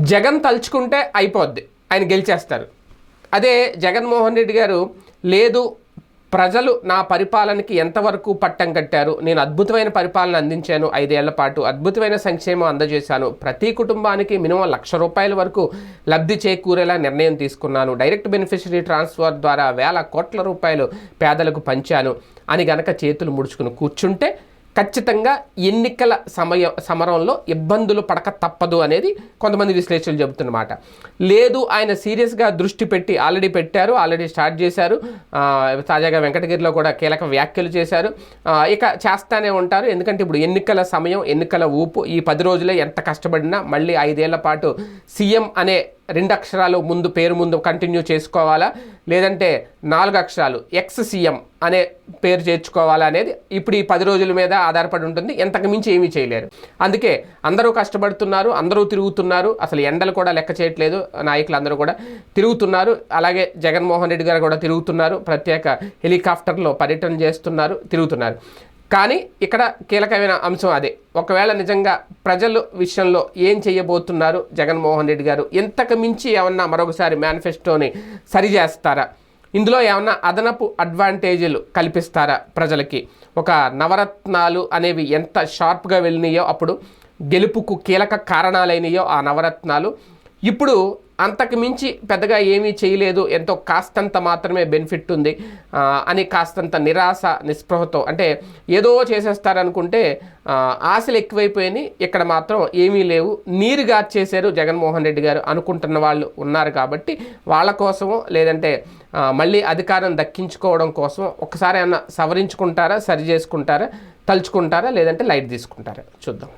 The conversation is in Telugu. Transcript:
జగన్ తలుచుకుంటే అయిపోద్ది. ఆయన గెలిచేస్తారు. అదే జగన్మోహన్ రెడ్డి గారు లేదు ప్రజలు నా పరిపాలనకి ఎంతవరకు పట్టం కట్టారు? నేను అద్భుతమైన పరిపాలన అందించాను ఐదేళ్ళ పాటు. అద్భుతమైన సంక్షేమం అందజేశాను. ప్రతి కుటుంబానికి మినిమం లక్ష రూపాయల వరకు లబ్ధి చేకూరేలా నిర్ణయం తీసుకున్నాను. డైరెక్ట్ బెనిఫిషరీ ట్రాన్స్ఫర్ ద్వారా వేల కోట్ల రూపాయలు పేదలకు పంచాను. అని గనక చేతులు ముడుచుకుని కూర్చుంటే ఖచ్చితంగా ఎన్నికల సమయ సమరంలో ఇబ్బందులు పడక తప్పదు అనేది కొంతమంది విశ్లేషకులు చెబుతున్నమాట. లేదు ఆయన సీరియస్గా దృష్టి పెట్టి ఆల్రెడీ పెట్టారు ఆల్రెడీ స్టార్ట్ చేశారు. తాజాగా వెంకటగిరిలో కూడా కీలక వ్యాఖ్యలు చేశారు. ఇక చేస్తానే ఉంటారు. ఎందుకంటే ఇప్పుడు ఎన్నికల సమయం ఎన్నికల ఊపు ఈ పది రోజులే ఎంత కష్టపడినా మళ్ళీ ఐదేళ్ళ పాటు సీఎం అనే రెండు అక్షరాలు ముందు పేరు ముందు కంటిన్యూ చేసుకోవాలా? లేదంటే నాలుగు అక్షరాలు ఎక్స్ సీఎం అనే పేరు చేర్చుకోవాలా అనేది ఇప్పుడు ఈ పది రోజుల మీద ఆధారపడి ఉంటుంది. ఎంతకు మించి ఏమీ చేయలేరు. అందుకే అందరూ కష్టపడుతున్నారు అందరూ తిరుగుతున్నారు. అసలు ఎండలు కూడా లెక్క చేయట్లేదు. నాయకులు అందరూ కూడా తిరుగుతున్నారు. అలాగే జగన్మోహన్ రెడ్డి గారు కూడా తిరుగుతున్నారు. ప్రత్యేక హెలికాప్టర్లో పర్యటన చేస్తున్నారు తిరుగుతున్నారు. కానీ ఇక్కడ కీలకమైన అంశం అదే. ఒకవేళ నిజంగా ప్రజల విషయంలో ఏం చేయబోతున్నారు జగన్మోహన్ రెడ్డి గారు? ఎంతకు మించి ఏమన్నా మరొకసారి మేనిఫెస్టోని సరిచేస్తారా ఇందులో ఏమన్నా అదనపు అడ్వాంటేజీలు కల్పిస్తారా ప్రజలకి? ఒక నవరత్నాలు అనేవి ఎంత షార్ప్గా వెళ్ళినాయో అప్పుడు గెలుపుకు కీలక కారణాలైనయో ఆ నవరత్నాలు. ఇప్పుడు అంతకు మించి పెద్దగా ఏమీ చేయలేదు. ఎంతో కాస్తంత మాత్రమే బెనిఫిట్ ఉంది. అని కాస్తంత నిరాశ నిస్పృహతో అంటే ఏదో చేసేస్తారనుకుంటే ఆశలు ఎక్కువైపోయినాయి. ఇక్కడ మాత్రం ఏమీ లేవు. నీరు చేశారు జగన్మోహన్ రెడ్డి గారు అనుకుంటున్న వాళ్ళు ఉన్నారు కాబట్టి వాళ్ళ కోసమో లేదంటే మళ్ళీ అధికారం దక్కించుకోవడం కోసం ఒకసారి అన్న సవరించుకుంటారా సరి చేసుకుంటారా తలుచుకుంటారా లేదంటే లైట్ తీసుకుంటారా? చూద్దాం.